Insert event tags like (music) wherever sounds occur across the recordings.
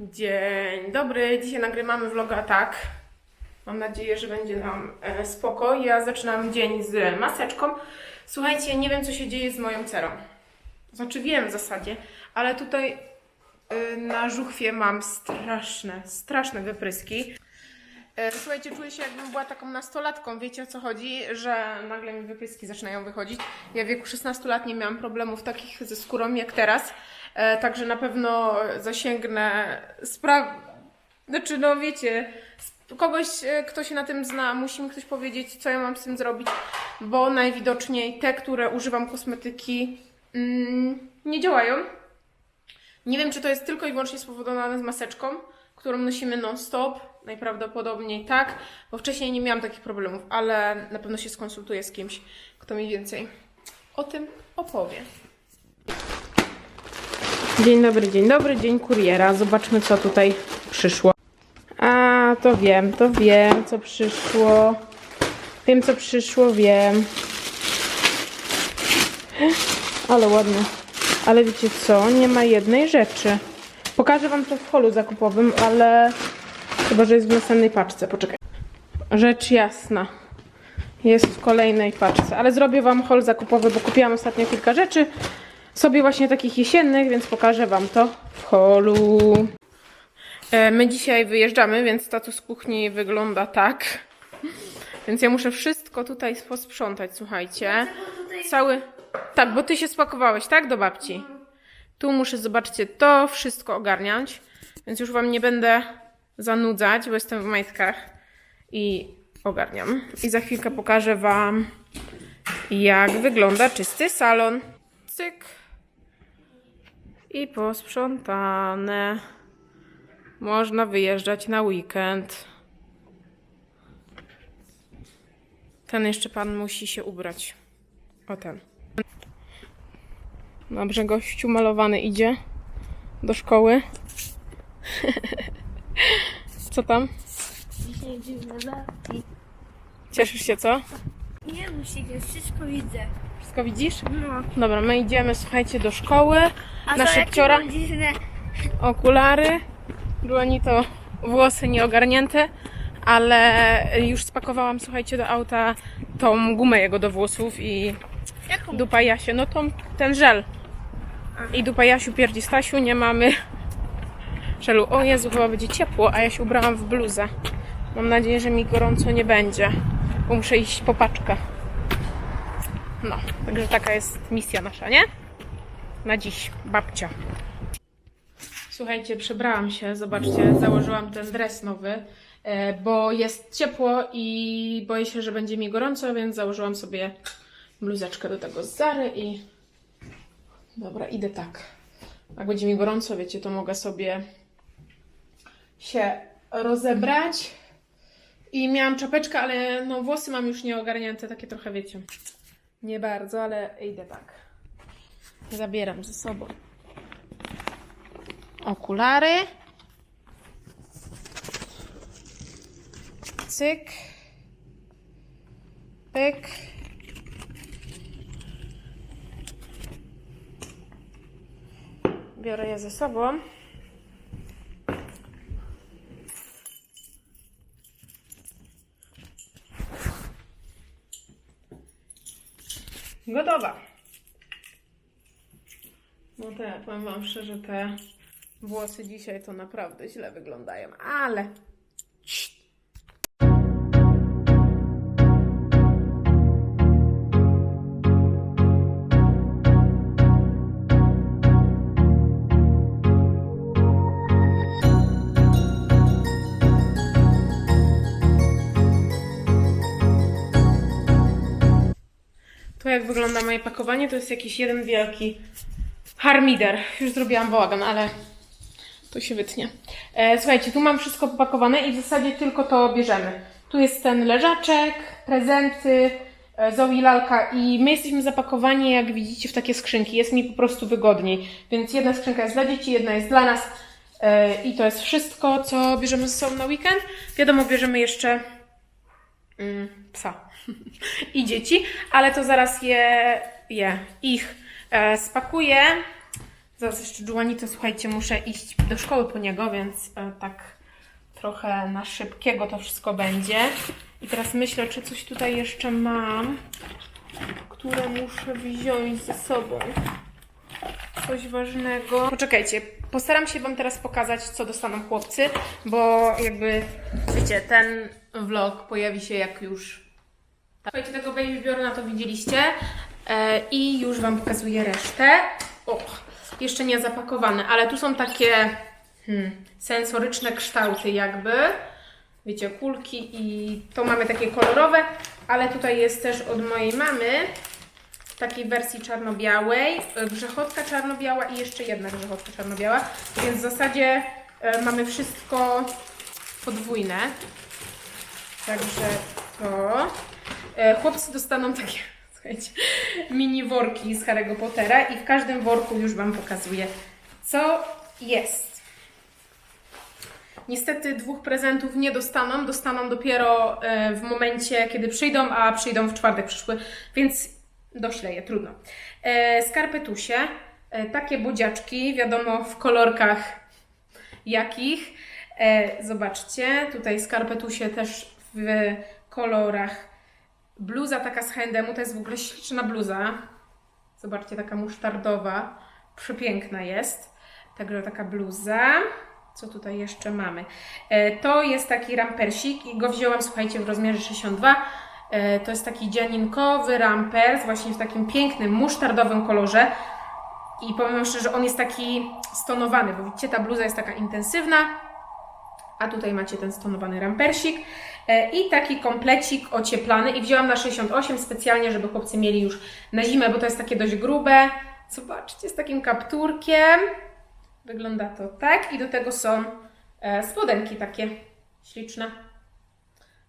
Dzień dobry, dzisiaj nagrywamy vloga tak. Mam nadzieję, że będzie nam e, spoko. Ja zaczynam dzień z maseczką. Słuchajcie, nie wiem co się dzieje z moją cerą. Znaczy wiem w zasadzie, ale tutaj e, na żuchwie mam straszne, straszne wypryski. E, Słuchajcie, czuję się jakbym była taką nastolatką, wiecie o co chodzi, że nagle mi wypryski zaczynają wychodzić. Ja w wieku 16 lat nie miałam problemów takich ze skórą jak teraz, e, także na pewno zasięgnę spraw... Znaczy, no wiecie, kogoś, e, kto się na tym zna, musi mi ktoś powiedzieć, co ja mam z tym zrobić, bo najwidoczniej te, które używam kosmetyki, mm, nie działają. Nie wiem, czy to jest tylko i wyłącznie spowodowane z maseczką, którą nosimy non-stop. Najprawdopodobniej tak, bo wcześniej nie miałam takich problemów, ale na pewno się skonsultuję z kimś, kto mi więcej o tym opowie. Dzień dobry, dzień dobry, dzień kuriera. Zobaczmy, co tutaj przyszło. A, to wiem, to wiem, co przyszło. Wiem, co przyszło, wiem. Ale ładnie. Ale wiecie co? Nie ma jednej rzeczy. Pokażę Wam to w holu zakupowym, ale chyba, że jest w następnej paczce. Poczekaj. Rzecz jasna. Jest w kolejnej paczce, ale zrobię Wam hol zakupowy, bo kupiłam ostatnio kilka rzeczy. Sobie właśnie takich jesiennych, więc pokażę Wam to w holu. E, My dzisiaj wyjeżdżamy, więc status kuchni wygląda tak. Więc ja muszę wszystko tutaj posprzątać, słuchajcie. Cały. Tak, bo ty się spakowałeś, tak? Do babci. Tu muszę, zobaczcie, to wszystko ogarniać. Więc już wam nie będę zanudzać, bo jestem w majtkach i ogarniam. I za chwilkę pokażę wam, jak wygląda czysty salon. Cyk. I posprzątane. Można wyjeżdżać na weekend. Ten jeszcze pan musi się ubrać. O ten. Dobrze, gościu malowany idzie do szkoły. (laughs) Co tam? Dzisiaj dziwne babki. Cieszysz się, co? Nie musi, wszystko widzę. Wszystko widzisz? No. Dobra, my idziemy, słuchajcie, do szkoły. A Na szybciora. dziwne... Okulary. Dłoni to włosy nieogarnięte, ale już spakowałam, słuchajcie, do auta tą gumę jego do włosów i Jaką? dupa Jasiu, no tą, ten żel. I dupa Jasiu pierdzi Stasiu, nie mamy żelu. O Jezu, chyba będzie ciepło, a ja się ubrałam w bluzę. Mam nadzieję, że mi gorąco nie będzie, bo muszę iść po paczkę. No, także taka jest misja nasza, nie? Na dziś, babcia. Słuchajcie, przebrałam się, zobaczcie, założyłam ten dres nowy, e, bo jest ciepło i boję się, że będzie mi gorąco, więc założyłam sobie bluzeczkę do tego z Zary i dobra, idę tak. Jak będzie mi gorąco, wiecie, to mogę sobie się rozebrać. I miałam czapeczkę, ale no włosy mam już nieogarnięte, takie trochę, wiecie, nie bardzo, ale idę tak. Zabieram ze sobą okulary. Cyk. Pyk. Biorę je ze sobą. Gotowa. No te, powiem Wam szczerze, te włosy dzisiaj to naprawdę źle wyglądają, ale... To wygląda moje pakowanie, to jest jakiś jeden wielki harmider. Już zrobiłam bałagan, ale to się wytnie. E, słuchajcie, tu mam wszystko popakowane i w zasadzie tylko to bierzemy. Tu jest ten leżaczek, prezenty, e, Zoe lalka i my jesteśmy zapakowani, jak widzicie, w takie skrzynki. Jest mi po prostu wygodniej. Więc jedna skrzynka jest dla dzieci, jedna jest dla nas. E, I to jest wszystko, co bierzemy ze sobą na weekend. Wiadomo, bierzemy jeszcze psa (laughs) i dzieci, ale to zaraz je, je ich e, spakuję. Zaraz jeszcze Giovanni, to słuchajcie, muszę iść do szkoły po niego, więc e, tak trochę na szybkiego to wszystko będzie. I teraz myślę, czy coś tutaj jeszcze mam, które muszę wziąć ze sobą. Coś ważnego. Poczekajcie, postaram się Wam teraz pokazać, co dostaną chłopcy, bo jakby, wiecie, ten vlog pojawi się jak już... Słuchajcie, tego Baby Bjorna to widzieliście e, i już Wam pokazuję resztę. O, jeszcze nie zapakowane, ale tu są takie hmm, sensoryczne kształty jakby. Wiecie, kulki i to mamy takie kolorowe, ale tutaj jest też od mojej mamy w takiej wersji czarno-białej, e, grzechotka czarno-biała i jeszcze jedna grzechotka czarno-biała, więc w zasadzie e, mamy wszystko podwójne. Także to. E, chłopcy dostaną takie, (laughs) słuchajcie, mini worki z Harry'ego Pottera i w każdym worku już Wam pokazuję, co jest. Niestety dwóch prezentów nie dostaną, dostaną dopiero w momencie, kiedy przyjdą, a przyjdą w czwartek przyszły, więc doślę je, trudno. E, skarpetusie, e, takie budziaczki, wiadomo w kolorkach jakich. E, zobaczcie, tutaj skarpetusie też w kolorach. Bluza taka z H&M, to jest w ogóle śliczna bluza. Zobaczcie, taka musztardowa, przepiękna jest. Także taka bluza. Co tutaj jeszcze mamy? To jest taki rampersik i go wzięłam, słuchajcie, w rozmiarze 62. E, to jest taki dzianinkowy rampers, właśnie w takim pięknym, musztardowym kolorze. I powiem szczerze, on jest taki stonowany, bo widzicie, ta bluza jest taka intensywna, a tutaj macie ten stonowany rampersik e, i taki komplecik ocieplany i wzięłam na 68 specjalnie, żeby chłopcy mieli już na zimę, bo to jest takie dość grube. Zobaczcie, z takim kapturkiem. Wygląda to tak i do tego są e, spodenki takie śliczne.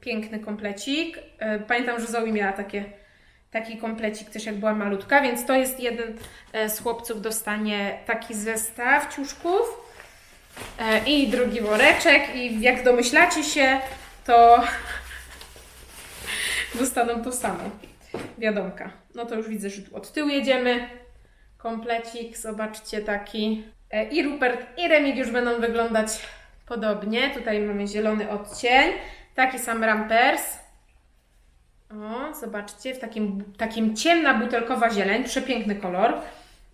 Piękny komplecik. E, Pamiętam, że Zoe miała takie, taki komplecik też jak była malutka, więc to jest jeden e, z chłopców dostanie taki zestaw ciuszków. E, I drugi woreczek i jak domyślacie się, to (laughs) dostaną to samo. Wiadomka. No to już widzę, że tu od tyłu jedziemy. Komplecik, zobaczcie taki. I Rupert i Remigiusz będą wyglądać podobnie. Tutaj mamy zielony odcień. Taki sam rampers. O, zobaczcie, w takim, takim ciemna butelkowa zieleń. Przepiękny kolor.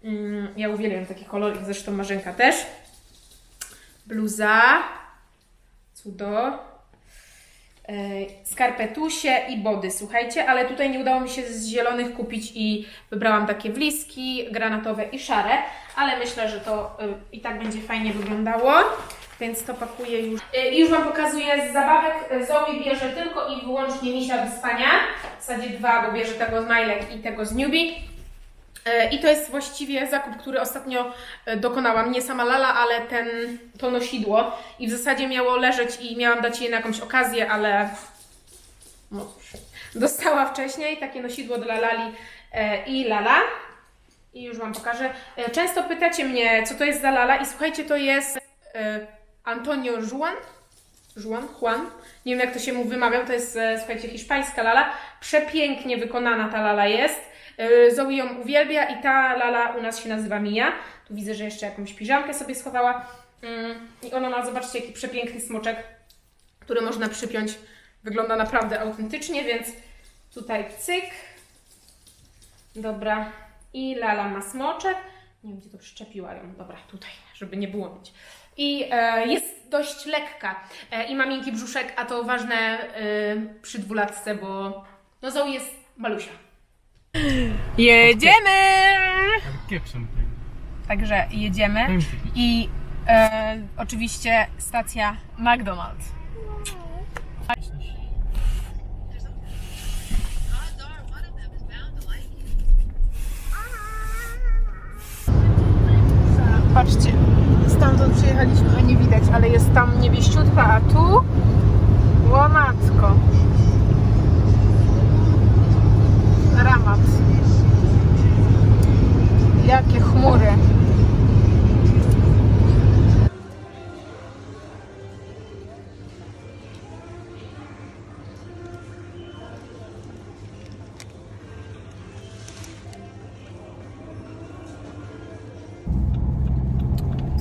Mm, Ja uwielbiam taki kolor i zresztą Marzenka też bluza, cudo, e, skarpetusie i body, słuchajcie, ale tutaj nie udało mi się z zielonych kupić i wybrałam takie bliski, granatowe i szare, ale myślę, że to e, i tak będzie fajnie wyglądało, więc to pakuję już. E, I już Wam pokazuję z zabawek, E, Zoe bierze tylko i wyłącznie misia do spania, w zasadzie dwa, bo bierze tego z Majlek i tego z Newbie. E, I to jest właściwie zakup, który ostatnio e, dokonałam. Nie sama Lala, ale ten, to nosidło. I w zasadzie miało leżeć i miałam dać jej na jakąś okazję, ale no dostała wcześniej takie nosidło dla Lali e, i Lala. I już Wam pokażę. E, Często pytacie mnie, co to jest za Lala i słuchajcie, to jest e, Antonio Juan. Juan, Juan. Nie wiem, jak to się mu wymawiał. To jest, e, słuchajcie, hiszpańska lala. Przepięknie wykonana ta lala jest. E, Zoe ją uwielbia i ta lala u nas się nazywa Mia. Tu widzę, że jeszcze jakąś piżamkę sobie schowała. Mm, I ona ma, zobaczcie, jaki przepiękny smoczek, który można przypiąć. Wygląda naprawdę autentycznie, więc tutaj cyk. Dobra. I lala ma smoczek. Nie wiem, gdzie to przyczepiła ją. Dobra, tutaj, żeby nie było mieć. I e, jest dość lekka. E, I ma miękki brzuszek, a to ważne e, przy dwulatce, bo no Zoe jest malusia. Jedziemy! Tego. Także jedziemy. I e, oczywiście stacja McDonald's.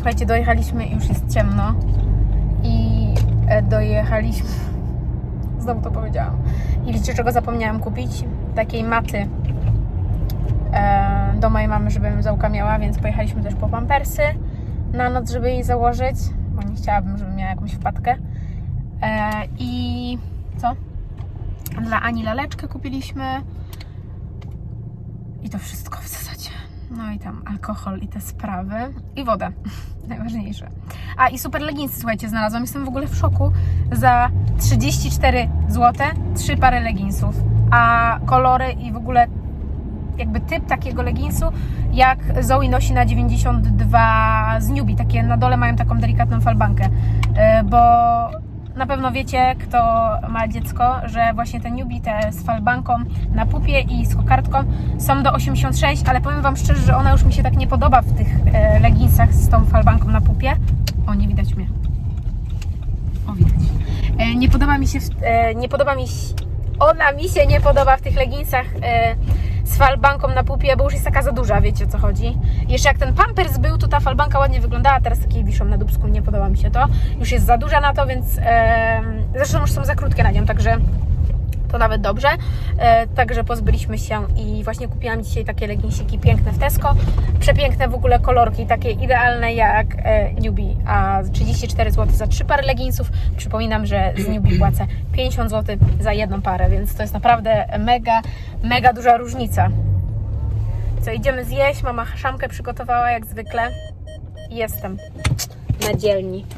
Słuchajcie, dojechaliśmy, już jest ciemno i e, dojechaliśmy. (laughs) Znowu to powiedziałam. I wiecie, czego zapomniałam kupić? Takiej maty e, do mojej mamy, żeby ją załka miała, więc pojechaliśmy też po pampersy na noc, żeby jej założyć, bo nie chciałabym, żeby miała jakąś wpadkę. E, I co? Dla Ani laleczkę kupiliśmy. I to wszystko w zasadzie. No i tam alkohol i te sprawy. I wodę. (laughs) Najważniejsze. A i super leginsy, słuchajcie, znalazłam. Jestem w ogóle w szoku. Za 34 zł trzy pary leginsów. A kolory i w ogóle jakby typ takiego leginsu, jak Zoe nosi na 92 z Newbie. Takie na dole mają taką delikatną falbankę. Yy, Bo na pewno wiecie, kto ma dziecko, że właśnie te newbie, te z falbanką na pupie i z kokardką są do 86, ale powiem Wam szczerze, że ona już mi się tak nie podoba w tych e, leginsach z tą falbanką na pupie. O, nie widać mnie. O, widać. E, nie podoba mi się, e, nie podoba mi się, ona mi się nie podoba w tych leginsach e, z falbanką na pupie, bo już jest taka za duża, wiecie o co chodzi. Jeszcze jak ten pampers był, to ta falbanka ładnie wyglądała, teraz takie wiszą na dubsku, nie podoba mi się to. Już jest za duża na to, więc e, zresztą już są za krótkie na nią, także to nawet dobrze. E, także pozbyliśmy się i właśnie kupiłam dzisiaj takie leginsiki piękne w Tesco. Przepiękne w ogóle kolorki, takie idealne jak e, Newbie, a 34 zł za trzy pary leginsów. Przypominam, że z Newbie płacę 50 zł za jedną parę, więc to jest naprawdę mega, mega duża różnica. Co, idziemy zjeść, mama szamkę przygotowała jak zwykle. Jestem na dzielni.